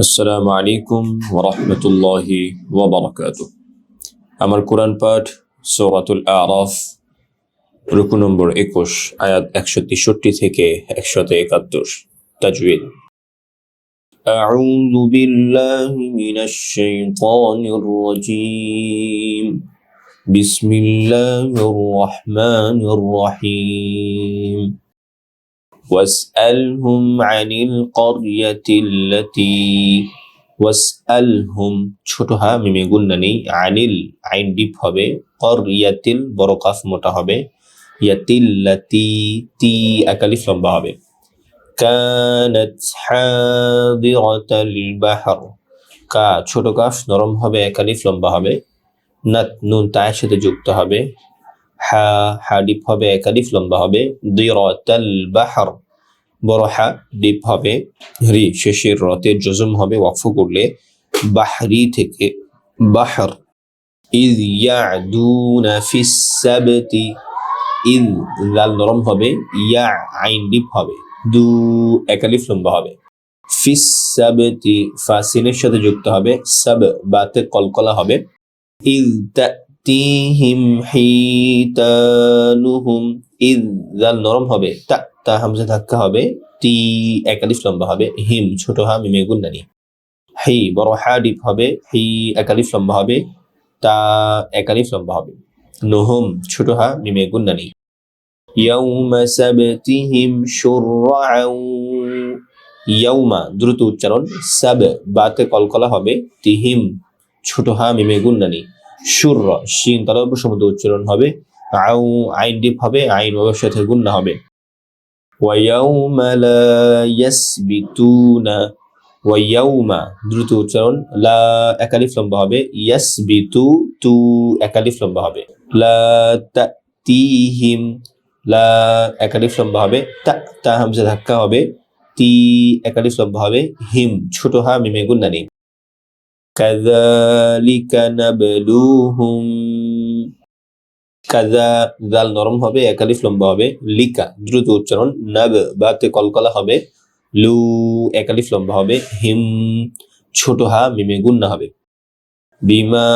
আসসালামু আলাইকুম ওরহমতুল্লাহি ওবরাকাত আমার কোরআন পাঠ সৌরাতুল আরাফ রুকু নম্বর একুশ আয়াত একশো তেষট্টি থেকে একশত একাত্তর তাজউদ أعوذ بالله من الشيطان الرجيم بسم الله الرحمن الرحيم واسألهم عن القرية التي ওয়াসআলহুম ছোট হা মিমে গুন্না নেই আনিল আইন ডিপ হবে কর ইয়াতিল বড় কাফ মোটা হবে ইয়াতিল্লাতি তি একালিফ লম্বা হবে কানাত হাদিরাতাল বাহর কা ছোট কাফ নরম হবে একালিফ লম্বা হবে নাত নুন তায়ের সাথে যুক্ত হবে হা হা ডিপ হবে একালিফ লম্বা হবে। দিরাতাল বাহর, বড় হা ডিপ হবে। রি শেষের রতের জজম হবে ওয়াকফ করলে বাহরি থেকে বাহর। ইদ ইয়াদুনা ফিস সাবতি, ইদ লাল নরম হবে, ইয়া আইন ডিপ হবে, দু একালিফ লম্বা হবে। ফিস সাবতি ফাসিনের সাথে যুক্ত হবে, সাব বাতে কলকলা হবে। ইদ তাতিহিম হিতানুহুম ইদ লাল নরম হবে। তা তা হামজা ধাক্কা হবে। তি একালিফ লম্বা হবে। হিম ছোট হা, মিমে গুন্নানি হি বড় হা, ডিপ হবে। হি একালিফ লম্বা হবে। তা একালিফ লম্বা হবে। নুহুম ছোট হা, মিমে গুন্নানি ইয়াউমা সাবতিহিম শুরআউ। ইয়াউমা দ্রুত উচ্চারণ। সাব, বাতে কলকলা হবে। তিহিম ছোট হা, মিমে গুন্নানি সুর শিন তলব সমুদ্র উচ্চারণ হবে আউ আইন ডিপ হবে আইন ওয়ের সাথে গুন্না হবে ويوم لا يسبتون ويوم দ্রুত উচ্চারণ লা একালিফ লম্বা হবে ইয়াসবিতু তু একালিফ লম্বা হবে লা তাতিহিম লা একালিফ লম্বা হবে তা তা হামজা ধাক্কা হবে তি একালিফ লম্বা হবে হিম ছোট হা মিমে গুন্নানি কাযালিকা নাবলুহুম কাজা জাল নরম হবে একালিফ লম্বা হবে, লিকা, দ্রুত উচ্চারণ, নাব, বাতে কলকলা হবে, লু একালিফ লম্বা হবে, হিম, ছোট হা, মিমে গুন্না হবে। বিমা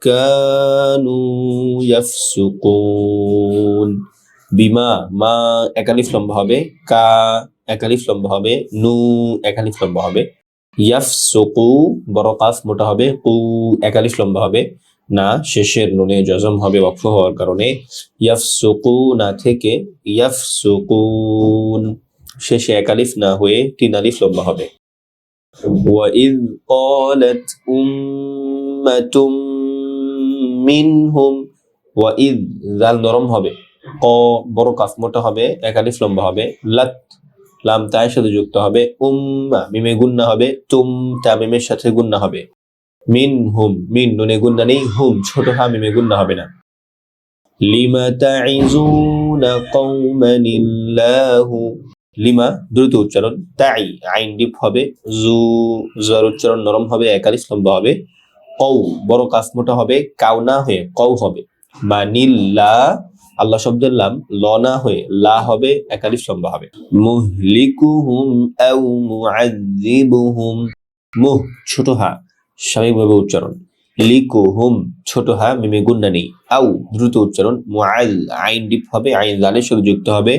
কানু ইয়াফসুকুন, বিমা, মা একালিফ লম্বা হবে, কা একালিফ লম্বা হবে, নু একালিফ লম্বা হবে। ইয়াফসুকু বড় কাফ মোটা হবে কু একালিফ লম্বা হবে না শেষের নুনে জজম হবে ওয়াকফ হওয়ার কারণে ইয়াফসুকুনা থেকে ইয়াফসুকুন শেষে একালিফ না হয়ে তিন আলিফ লম্বা হবে وَإِذْ قَالَتْ أُمَّةٌ مِّنْهُمْ وَإِذْ জাল নরম হবে ক বড় কাফ মোটা হবে একালিফ লম্বা হবে লাত লাম তায়ের সাথে যুক্ত হবে উম্মা মিমে গুন্না হবে, তুম তা মিমের সাথে গুন্না হবে। মিন হুম, মিন নুনে গুন্না নেই, হুম, ছোট হা মিমে গুন্না হবে না। লিমা তাইজুনা কওমানিল্লাহু লিমা, দ্রুত উচ্চারণ, তাই, আইন ডিপ হবে, জু জর উচ্চারণ নরম হবে একালিশ লম্বা হবে। কৌ বড় কাফ মোটা হবে কাউ না হয়ে কৌ হবে। বা নীল্লা আল্লাহ শব্দের লাম ল না হয়ে লা হবে একালিশ লম্বা হবে। মুহলিকুহুম আও মুআযযিবুহুম মুহ, ছোট হা স্বাভাবিকভাবে উচ্চারণ। লিকু হুম ছোট হা, মিমে গুন্না নেই। আউ দ্রুত উচ্চারণ। মুআল আইন ডিপ হবে, আইন জালের সাথে যুক্ত হবে।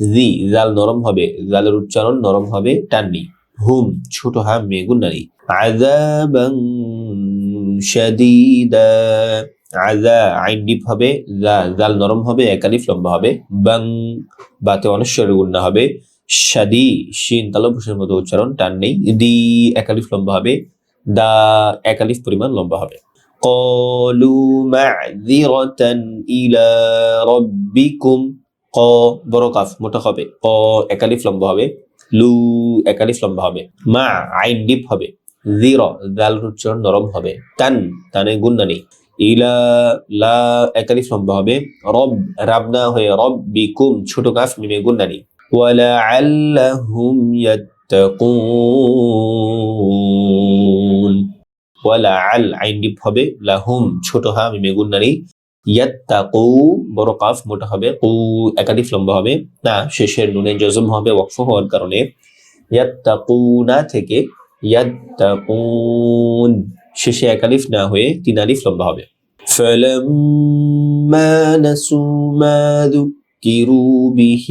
জি, জাল নরম হবে, জালের উচ্চারণ নরম হবে টাননি হুম, ছোট হা, মিমে গুন্না নেই। আযাবান শাদীদা। আজা আইন ডিপ হবে জা জাল নরম হবে একালিফ লম্বা হবে। বাং, বাতে অনশ্বরে গুণা হবে। সাদি শিন তালবুসের মতো উচ্চারণ, টান নেই। দি একালিফ লম্বা হবে। দা একালিফ পরিমাণ লম্বা হবে। কলু মা'যিরাতান ইলা রাব্বিকুম। ক, বড় কাফ হবে। ক একালিফ লম্বা হবে। লু একালিফ লম্বা হবে। মা, আইন ডিপ হবে। জির দাল উচ্চারণ নরম হবে। তান, তানে গুণনা নেই। ইলা লা একালিফ লম্বা হবে। রব রাবনা হয়ে রব, বিকুম, ছোট কাফ, মিমে গুন্না নেই ওয়ালা আল্লাহুম ইয়াত্তাকুন। ওয়ালা আল আইন ডিপ হবে। লাহুম, ছোট হা, মিমে গুন্না নেই ইয়াত্তাকু, বড় কাফ, মোটা হবে। কু একাধিক লম্বা হবে। না, শেষের নুনে জজম হবে, ওয়াকফ হওয়ার কারণে। ইয়াত্তাকুনা থেকে ইয়াত্তাকুন। শেষে এক আলিফ না হয়ে তিন আলিফ লম্বা হবে فلما نسوا ما ذكروا به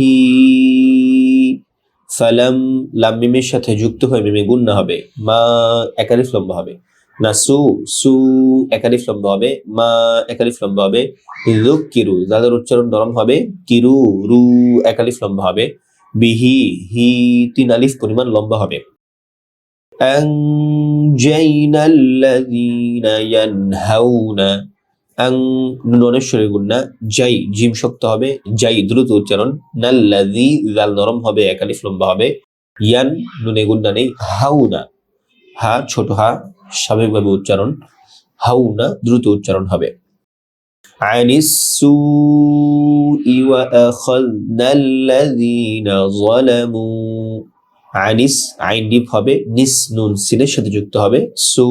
ফালাম লাম মিমের সাথে যুক্ত হয়ে মিমে গুন্না হবে মা একালিফ লম্বা হবে না সু সু একালিফ লম্বা হবে মা একালিফ লম্বা হবে লুক কিরু যাদের উচ্চারণ নরম হবে কিরু রু একালিফ লম্বা হবে বিহি হি তিন আলিফ পরিমাণ লম্বা হবে أنجينا الذين ينهون আং নুনের শরীর গুন্না যাই জিম শক্ত হবে যাই দ্রুত উচ্চারণ নাল্লাযী জাল নরম হবে একালিফ লম্বা হবে ইয়ান নুনে গুন্না নেই হাউনা হা ছোট হা স্বাভাবিকভাবে উচ্চারণ হাউনা দ্রুত উচ্চারণ হবে عن السوء وأخذنا الذين ظلموا আনিস আইন ডিপ হবে, নিস, নুন, সিনের সাথে যুক্ত হবে, সু,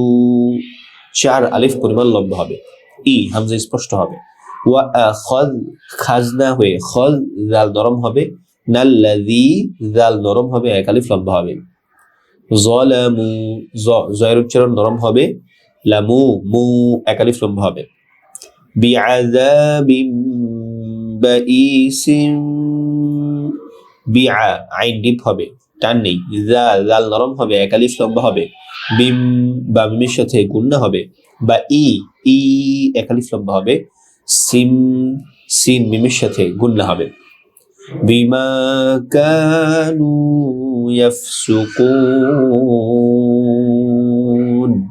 চার আলিফ পরিমাণ লম্বা হবে। ই, হামজা স্পষ্ট হবে। ওয়া খল, খাজনা হয়ে, খল, জাল নরম হবে, নাল্লাযী, জাল নরম হবে, এক আলিফ লম্বা হবে। জলামু জয়ের উচ্চারণ নরম হবে, লামু, মু, এক আলিফ লম্বা হবে। বিআযাবিম বাঈসিম বিআ, আইন ডিপ হবে, টান নেই। জাল জাল নরম হবে এক আলিফ লম্বা হবে। বিম, বা মিমের সাথে গুন্না হবে। বা ই ই একালিফ লম্বা হবে। সিম, সিন মিমের সাথে গুন্না হবে। বিমা কানু ইয়াফসুকুন।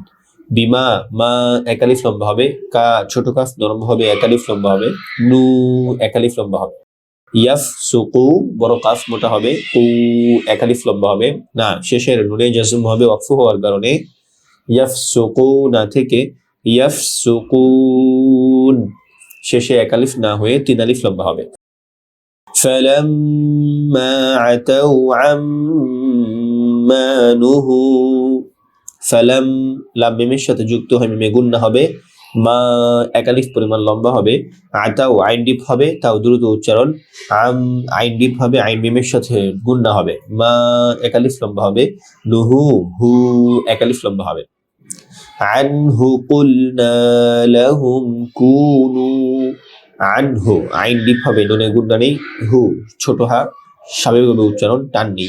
বিমা, মা একালিফ লম্বা হবে। কা, ছোট কাফ নরম হবে একালিফ লম্বা হবে। নু একালিফ লম্বা হবে। ইয়াফ সুকু বড় কাফ মোটা হবে উ একালিফ লম্বা হবে না শেষের নুনে জাজুম হবে ওয়াকফু হওয়ার কারণে ইয়াফ সুকু না থেকে ইয়াফ সুকুন শেষে একালিফ না হয়ে তিন আলিফ লম্বা হবে فلما عتوا عما نهوا ফালাম লাম মিমের সাথে যুক্ত হয়ে মিমে গুন্না হবে মা একালিফ পরিমাণ লম্বা হবে। আতাও আইন ডিপ হবে, তাও দ্রুত উচ্চারণ। আম, আইন ডিপ হবে, আইন মিমের সাথে গুন্না হবে। মা, একালিফ লম্বা হবে। নুহু, হু, একালিফ লম্বা হবে। আনহু, কুলনা লাহুম, কুনু। আনহু, আইন ডিপ হবে, নুনে গুন্না নেই। হু, ছোট হা, স্বাভাবিকভাবে উচ্চারণ, টান নেই।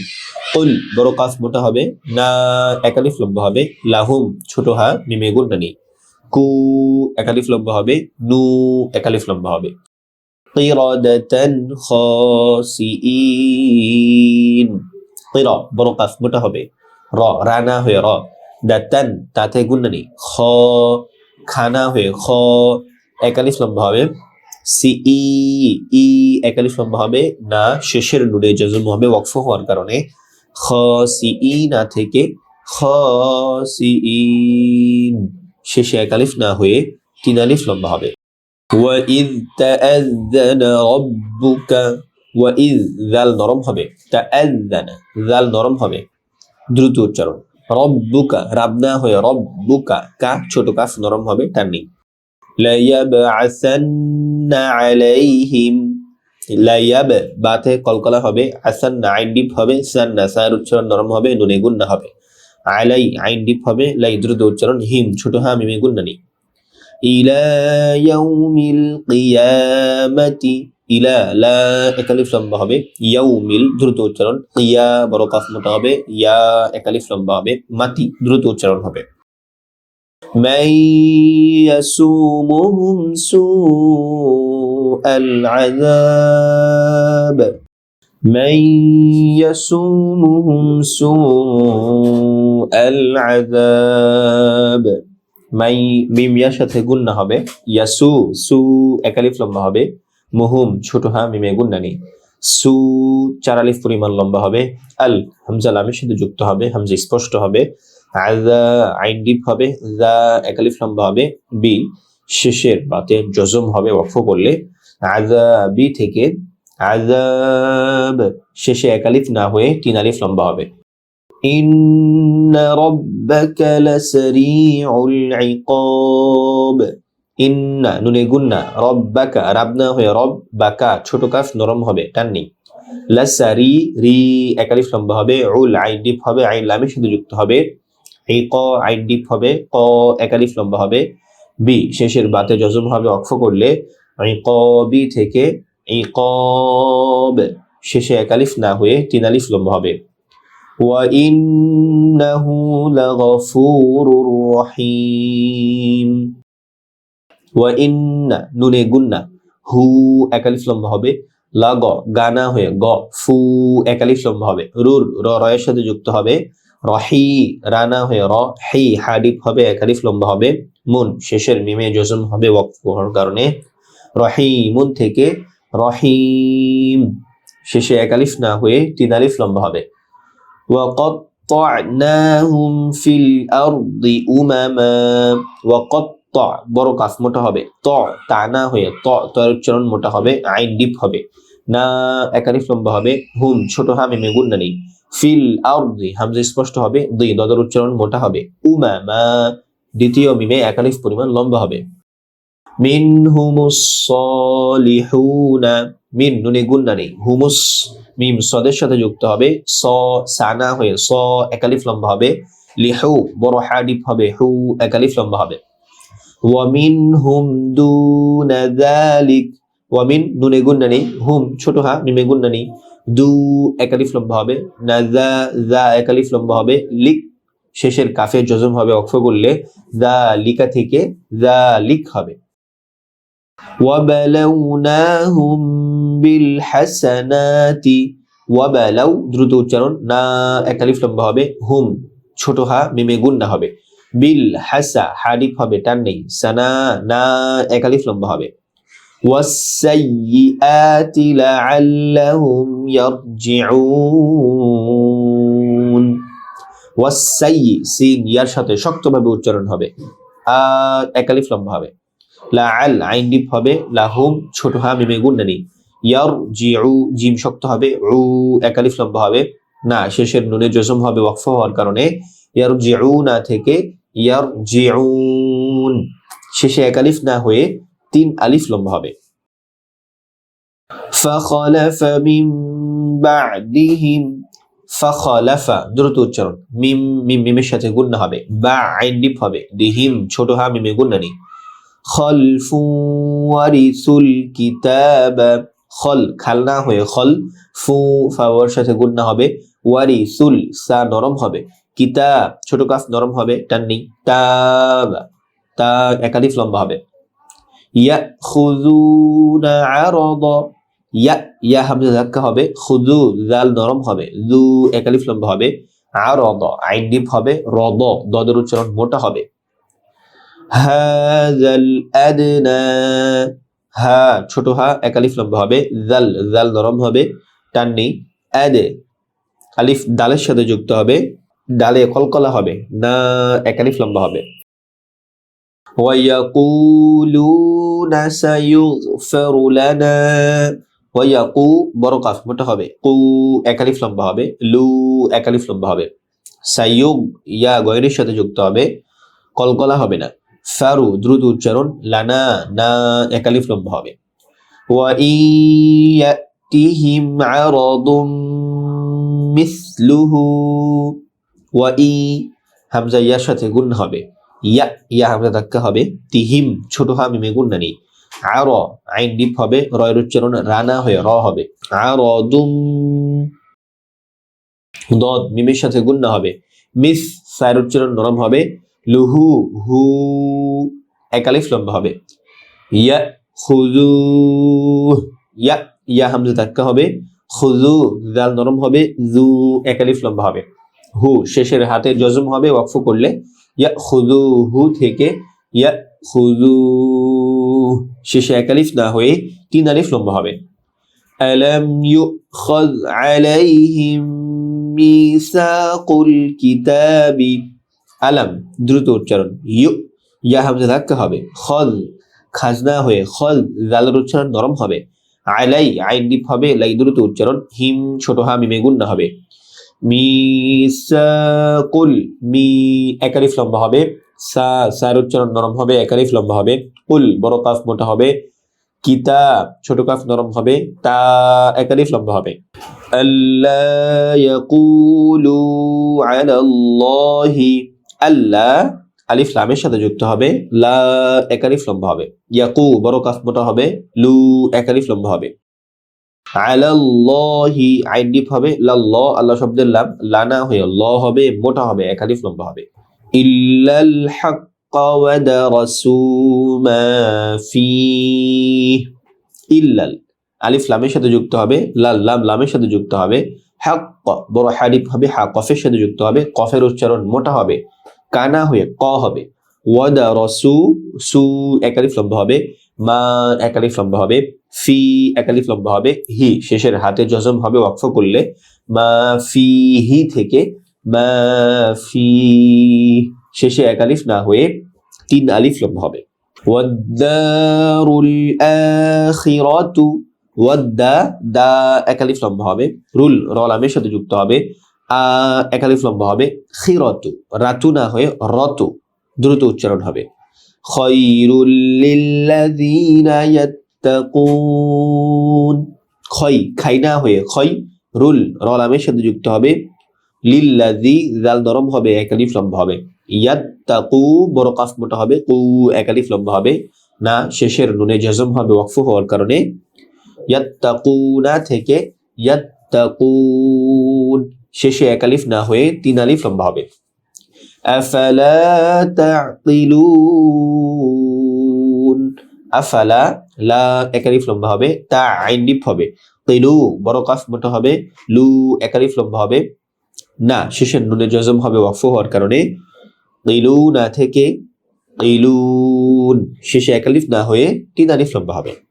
কুল, বড় কাফ মোটা হবে। না, একালিফ লম্বা হবে। লাহুম, ছোট হা, মিমে গুন্না নেই। কু একালিফ লম্বা হবে, নু একালিফ লম্বা হবে। কিরাদাতান খাসিইন কিরা বড় কাফ মোটা হবে। র, রানা হয়ে র। দাতান, তাতে গুন্না নেই। খ, খানা হয়ে খ একালিফ লম্বা হবে। সি ই ই একালিফ লম্বা হবে। না, শেষের নুরে জজম হবে, ওয়াকফ হওয়ার কারণে। খ সি ই না থেকে খ সি ইন শেষে এক আলিফ না হয়ে তিন আলিফ লম্বা হবে وَإِذْ تَأَذَّنَ رَبُّكَ وَإِذْ জাল নরম হবে تَأَذَّنَ জাল নরম হবে দ্রুত উচ্চারণ রব্বুকা রাবনা হয়ে রব্বুকা কা ছোট কাফ নরম হবে টান নেই لَيَبْعَثَنَّ عَلَيْهِمْ লাইয়াব বাতে কলকলা হবে আসান না আইন ডিপ হবে সান না সার উচ্চারণ নরম হবে নুনে গুন্না হবে আলাই আইন ডিপ হবে লাই দ্রুত উচ্চারণ হিম ছোট হা মিমে গুন্না নেই ইলা ইয়াউমিল কিয়ামাতি ইলা লা একালিফ লম্বা হবে ইয়াউমিল দ্রুত উচ্চারণ ইয়া বড় কাফ মোটা হবে ইয়া একালিফ লম্বা হবে মাতি দ্রুত উচ্চারণ হবে من يسومهم سوء العذاب من يسومهم سوء العذاب মাই মিম ইয়ার সাথে গুন্না হবে ইয়াসু সু একালিফ লম্বা হবে মুহুম ছোট হা মিমে গুন্না নেই সু চার আলিফ পরিমাণ লম্বা হবে আল হামজা লামের সাথে যুক্ত হবে হামজা স্পষ্ট হবে আজা আইন ডিপ হবে জা একালিফ লম্বা হবে বি শেষের বাতে জজম হবে ওয়াকফ করলে আজা বি থেকে আজাব শেষে একালিফ না হয়ে তিন আলিফ লম্বা হবে إن ربك لسريع العقاب ইন্না নুনে গুন্না রব্বাকা রাবনা হয়ে রব বাকা ছোট কাফ নরম হবে টান নেই লাসারি রি একালিফ লম্বা হবে উল আইন ডিপ হবে আইন লামের সাথে যুক্ত হবে এই ক আইন ডিপ হবে ক একালিফ লম্বা হবে বি শেষের বাতে যজম হবে অক্ষ করলে এই ক বি থেকে এই কব শেষে একালিফ না হয়ে তিন আলিফ লম্বা হবে وإنه لغفور رحيم وإن নুনে গুন্না হু একালিফ লম্বা হবে লা গ গানা হয়ে গ ফু একালিফ লম্বা হবে রুর র রয়ের সাথে যুক্ত হবে রহি রানা হয়ে র হি হাডিফ হবে একালিফ লম্বা হবে মুন শেষের মিমে জজম হবে ওয়াকফ হওয়ার কারণে রহিমুন থেকে রহিম শেষে একালিফ না হয়ে তিন আলিফ লম্বা হবে وقطعناهم في الأرض أمما وقطع বড় কাফ মোটা হবে ত তা না হয়ে ত তয়ের উচ্চারণ মোটা হবে আইন ডিপ হবে না একালিফ লম্বা হবে হুম ছোট হা মিমে গুন্না নেই ফিল আরদি হামজা স্পষ্ট হবে দুই দদর উচ্চারণ মোটা হবে উমামা দ্বিতীয় মিমে একালিফ পরিমাণ লম্বা হবে মিনহুমুস সলিহুনা মিন নুনে গুন্না নেই। হুমুস মিম সদের সাথে যুক্ত হবে, স সানা হয়ে, স একালিফ লম্বা হবে, লিহু বড় হাডিফ হবে, হু একালিফ লম্বা হবে। ওয়ামিনহুম দুনা যালিক ওয়ামিন নুনে গুন্না নেই, হুম ছোট হা, মিমে গুন্না নেই, দু একালিফ লম্বা হবে, না যা যা একালিফ লম্বা হবে, লিক শেষের কাফের জজম হবে অক্ষ করলে যা লিকা থেকে যা লিক হবে। وبلوناهم بالحسنات ওয়াবালাউ দ্রুত উচ্চারণ না একালিফ লম্বা হবে হুম ছোট হা মিমে গুন্না হবে বিল হাসা হাডিফ হবে টান নেই সানা না একালিফ লম্বা হবে والسيئات لعلهم يرجعون ওয়াসাইয়ি সিন ইয়ার সাথে শক্তভাবে উচ্চারণ হবে আর একালিফ লম্বা হবে লাআল আইন ডিপ হবে লাহুম ছোট হা মিমে গুন্না নেই ইয়ার জিউ জিম শক্ত হবে উ একালিফ লম্বা হবে না শেষের নুনে জজম হবে ওয়াকফ হওয়ার কারণে ইয়ার জিউনা থেকে ইয়ার জিউন শেষে একালিফ না হয়ে তিন আলিফ লম্বা হবে فخلف من بعدهم ফাখলাফা দ্রুত উচ্চারণ মিম মিম মিমের সাথে গুন্না হবে বা আইন ডিপ হবে দিহিম ছোট হা মিমে গুন্না নেই খলফু ওয়ারিসুল কিতাব। খল খালনা হয়ে খল। ফু ফাওয়ার সাথে গুন্না হবে। ওয়ারিসুল, সা নরম হবে। কিতাব, ছোট কাফ নরম হবে টান্নি তাব, তা একাধিক লম্বা হবে। ইয়া খুজুনা আরদ। ইয়া ইয়া হামজা ধাক্কা হবে। খুজু জাল নরম হবে। জু একালিফ লম্বা হবে। আরদ, আইন ডিপ হবে। রদ, দদের উচ্চারণ মোটা হবে। হাজাল আদনা হা ছোট হা একালিফ লম্বা হবে জাল জাল নরম হবে টান্নি আদে আলিফ ডালের সাথে যুক্ত হবে ডালে কলকলা হবে না একালিফ লম্বা হবে ويقولون سيغفر لنا ওয়াকু বড় কাফ মোটা হবে কু একালিফ লম্বা হবে লু একালিফ লম্বা হবে সাইয়ুব ইয়া গয়রের সাথে যুক্ত হবে কলকলা হবে না ফারু দ্রুত উচ্চারণ, লানা, না, একালিফ লম্বা হবে। আরাদুম মিসলুহু, ওয়া ই হামজা ইয়ার সাথে গুণ হবে। ইয়া ইয়া হামজা ধাক্কা হবে। তিহিম, ছোট হা, মিমে গুণ নেই। আর, আইন ডিপ হবে। রয়ের উচ্চারণ রানা হয়ে র হবে। আর দুম দদ, মিমের সাথে গুন্না হবে। মিস সায়ের উচ্চারণ নরম হবে। লুহু, হু, একালিফ লম্বা হবে। ইয়া খুজু ইয়া ইয়া হামজা ধাক্কা হবে। খুজু জাল নরম হবে। জু, একালিফ লম্বা হবে। হু, শেষের হাতে জজম হবে ওয়াকফ করলে। ইয়া খুজু হু থেকে ইয়া খুজু শেষে একালিফ না হয়ে তিন আলিফ লম্বা হবে। আলাম ইউখাজ আলাইহিম মিসাকুল কিতাবি আলাম, দ্রুত উচ্চারণ। ইউ, ইয়া হামজা ধাক্কা হবে। খল, খাজনা হয়ে খল জালের উচ্চারণ নরম হবে। আলাই, আইন ডিপ হবে, লাই দ্রুত উচ্চারণ। হিম, ছোট হা, মিমে গুন্না হবে। মিসাকুল, মি একালিফ লম্বা হবে। সা, সার উচ্চারণ নরম হবে একালিফ লম্বা হবে। কুল বড় কাফ মোটা হবে। কিতাব, ছোট কাফ নরম হবে। তা একালিফ লম্বা হবে। আল্লা ইয়াকুলু আলা আল্লাহি আলিফ লামের সাথে যুক্ত হবে, লা একালিফ লম্বা হবে। ইয়াকু বড় কাফ মোটা হবে, লু একালিফ লম্বা হবে। আলাল্লাহি, আইন ডিপ হবে লাল্ল আল্লাহ শব্দের লাম লানা হয়ে ল হবে, মোটা হবে একালিফ লম্বা হবে। ইল্লাল হাক্কা ওয়া দারাসু মা ফীহ। ইল্লাল, আলিফ লামের সাথে যুক্ত হবে, লাল, লাম, লামের সাথে যুক্ত হবে। হাক বড় হারিফ হবে হা কফের সাথে যুক্ত হবে, কফের উচ্চারণ মোটা হবে, কানা হয়ে ক হবে ওয়াদা রসু সু একালিফ লম্বা হবে, মা একালিফ লম্বা হবে, ফি একালিফ লম্বা হবে, হি, শেষের হাতে জজম হবে ওয়াকফ করলে, মা ফি হি থেকে মা ফি শেষে একালিফ না হয়ে তিন আলিফ লম্বা হবে। ওয়াদ্দারুল আখিরাতু ওয়াদ্দা, দা একালিফ লম্বা হবে। রুল রলামের সাথে যুক্ত হবে। আ একালিফ লম্বা হবে। খিরতু, রাতু না হয়ে রতু, দ্রুত উচ্চারণ হবে। খৈরুল লিল্লাযীনা ইয়াত্তাকুন। খই, খাই না হয়ে খই, রুল রলামের সাথে যুক্ত হবে। লিল্লাযী, জাল নরম হবে, একালিফ লম্বা হবে। ইয়াত্তাকু, বড় কাফ মোটা হবে। কু, একালিফ লম্বা হবে। না, শেষের নুনে জজম হবে, ওয়াকফু হওয়ার কারণে। ইয়াত্তাকুনা থেকে ইয়াত্তাকুন। শেষে একালিফ না হয়ে তিন আলিফ লম্বা হবে। আফালা তাকিলুন। আফালা, লা একালিফ লম্বা হবে, তা আইন ডিপ হবে। কিলু বড় কাফ মোটা হবে, লু একালিফ লম্বা হবে। না শেষের নুনে জজম হবে ওয়াকফু হওয়ার কারণে। কিলু না থেকে কিলুন শেষে একালিফ না হয়ে তিন আলিফ লম্বা হবে।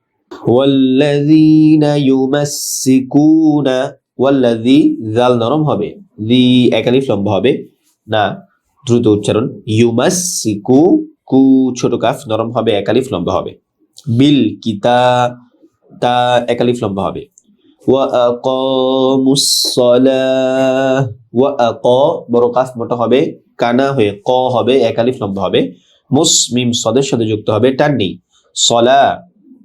ওয়াল্লাযীনা ইউমাসসিকুনা ওয়াল্লাযী জাল নরম হবে দি একালি লম্বা হবে, না দ্রুত উচ্চারণ ইউমাসসিকু কু ছোট কাফ নরম হবে একালি লম্বা হবে, বিল কিতা তা একালিফ লম্বা হবে বড় কাফ মোটা হবে, কানা হয়ে ক হবে একালি লম্বা হবে, মুসমিম সদের সাথে যুক্ত হবে টান সলা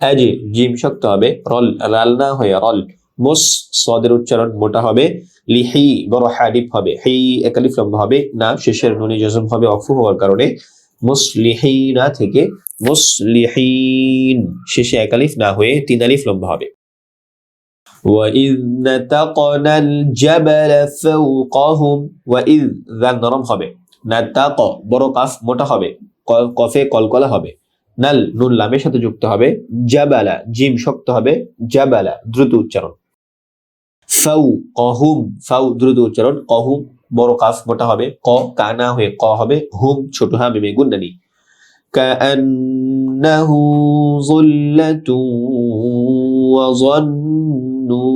আজ জিম শক্ত হবে রল রাল না হয়ে রল মুস সদের উচ্চারণ মোটা হবে লিহি বড় হাডিপ হবে হি একালিফ লম্বা হবে না শেষের নুনি জজম হবে অফু হওয়ার কারণে মুসলিহিনা থেকে মুসলিহিন শেষে একালিফ না হয়ে তিন আলিফ লম্বা হবে وإذ نتقنا الجبل فوقهم وإذ ذا নরম হবে নাতাক বড় কাফ মোটা হবে ক- কফে কলকলা হবে নাল নুন লামের সাথে যুক্ত হবে জাবালা জিম শক্ত হবে জাবালা দ্রুত উচ্চারণ ফাউ কহুম ফাউ দ্রুত উচ্চারণ কহুম বড় কাফ মোটা হবে ক কানা হয়ে ক হবে হুম ছোট হা মিমে গুন্নানি كأنه ظلة وظنوا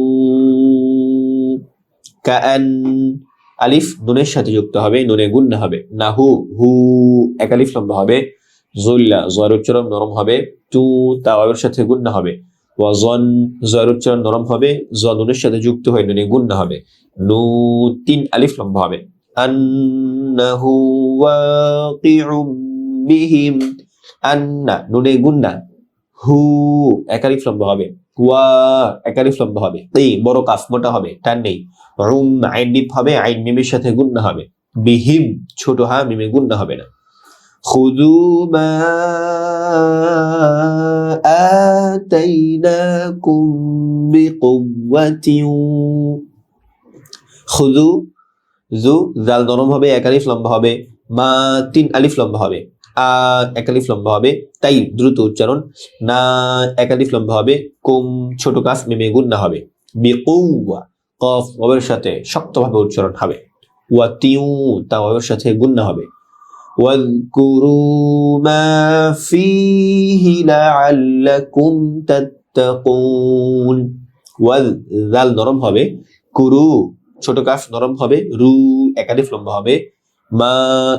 كأن আলিফ নুনের সাথে যুক্ত হবে নুনে গুন্না হবে নাহু হু এক আলিফ লম্বা হবে জুল্লা জয়ের উচ্চারণ নরম হবে, তু তাওয়াবের সাথে গুন্না হবে। ওয়াজন জয়ের উচ্চারণ নরম হবে জ নুনের সাথে যুক্ত হয়ে নুনে গুন্না হবে। নু, তিন আলিফ লম্বা হবে। আন্নাহু ওয়াকিউম বিহিম, আন্না, নুনে গুন্না। হু একালিফ লম্বা হবে। ওয়া একালিফ লম্বা হবে। এই বড় কাফ, মোটা হবে। টান নেই। রুম, আইন ডিপ হবে, আইন মিমের সাথে গুন্না হবে। বিহিম, ছোট হা, মিমে গুন্না হবে না। خذوا ما آتيناكم بقوة খুদু জু জাল নরম হবে এক আলিফ লম্বা হবে মা তিন আলিফ লম্বা হবে আ এক আলিফ লম্বা হবে তাই দ্রুত উচ্চারণ না এক আলিফ লম্বা হবে কুম ছোট কাফ মিমে গুন্না হবে বিকুয়া কফ ওয়ের সাথে শক্তভাবে উচ্চারণ হবে ওয়া তিউ তা ওয়ের সাথে গুন্না হবে واذكروا ما فيه لعلكم تتقون ওয়াল জাল নরম হবে কুরু ছোট কাফ নরম হবে রু একালিফ লম্বা হবে মা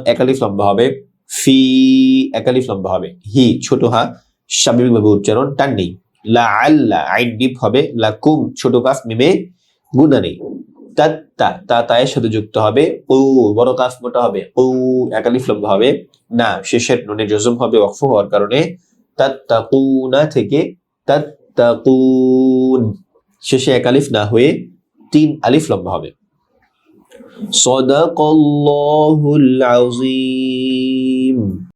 একালিফ লম্বা হবে ফি একালিফ লম্বা হবে হি ছোট হা স্বাভাবিকভাবে উচ্চারণ টান নেই লা আল্লা আইন ডিপ হবে লা কুম ছোট কাফ মিমে গুণা নেই তাত্তা তা তায়ের সাথে যুক্ত হবে ও বড় কাফ মোটা হবে ও একালিফ লম্বা হবে না শেষের নুনে জজম হবে ওয়াকফ হওয়ার কারণে তাত্তাকুনা থেকে তাত্তাকুন শেষে এক আলিফ না হয়ে তিন আলিফ লম্বা হবে صدق الله العظيم